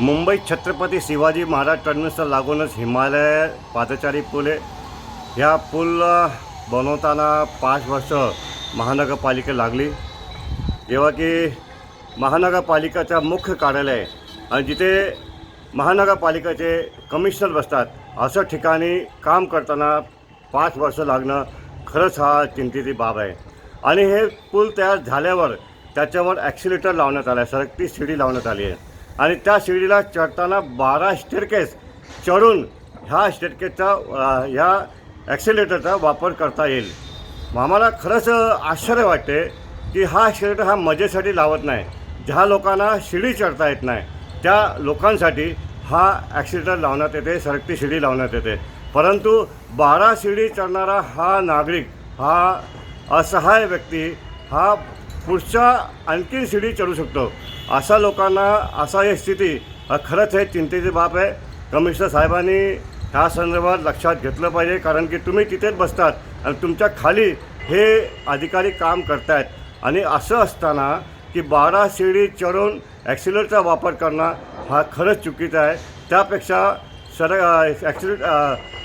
मुंबईत छत्रपती शिवाजी महाराज टर्मिनसला लागूनच हिमालय पादचारी पूल आहे ह्या पूल बनवताना पाच वर्ष महानगरपालिका लागली. जेव्हा की महानगरपालिकाचा मुख्य कार्यालय आहे आणि जिथे महानगरपालिकेचे कमिशनर बसतात असं ठिकाणी काम करताना पाच वर्ष लागणं खरंच हा चिंतेची बाब आहे. आणि हे पूल तयार झाल्यावर त्याच्यावर ॲक्सिलेटर लावण्यात आलं आहे सरकती शिडी लावण्यात आली आहे. आणि त्या शिडीला चढताना बारा स्टेरकेस चढून ह्या स्टेरकेसचा ह्या ॲक्सिलेटरचा वापर करता येईल. आम्हाला खरंच आश्चर्य वाटते की हा ॲक्सिलेटर हा मजेसाठी लावत नाही. ज्या लोकांना शिडी चढता येत नाही त्या लोकांसाठी हा ॲक्सिलेटर लावण्यात येते सरकती शिडी लावण्यात येते. परंतु बारा शिडी चढणारा हा नागरिक हा असहाय व्यक्ती हा पुढच्या आणखीन शिडी चढू शकतो. अशा लोकांना असा ही स्थिती खरंच हे चिंतेची बाब आहे. कमिशनर साहेबांनी ह्या संदर्भात लक्षात घेतलं पाहिजे कारण की तुम्ही तिथेच बसतात आणि तुमच्या खाली हे अधिकारी काम करतायत. आणि असं असताना की बारा शिडी चढून ॲक्सिलेटरचा वापर करणं हा खरंच चुकीचा आहे. त्यापेक्षा सर ॲक्सिलेट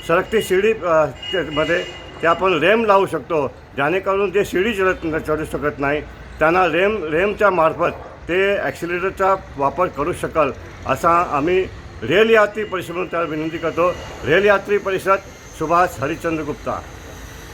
सरकती शिडी ते- मध्ये ते आपण रेम लावू शकतो जेणेकरून जे शिडी चढत चढू शकत नाही. त्यांना रेम रेमच्या मार्फत ते ॲक्सिलेटरचा वापर करू शकाल असा आम्ही रेल यात्री परिषदेतून त्याला विनंती करतो. रेल यात्री परिषद सुभाष हरिश्चंद्र गुप्ता.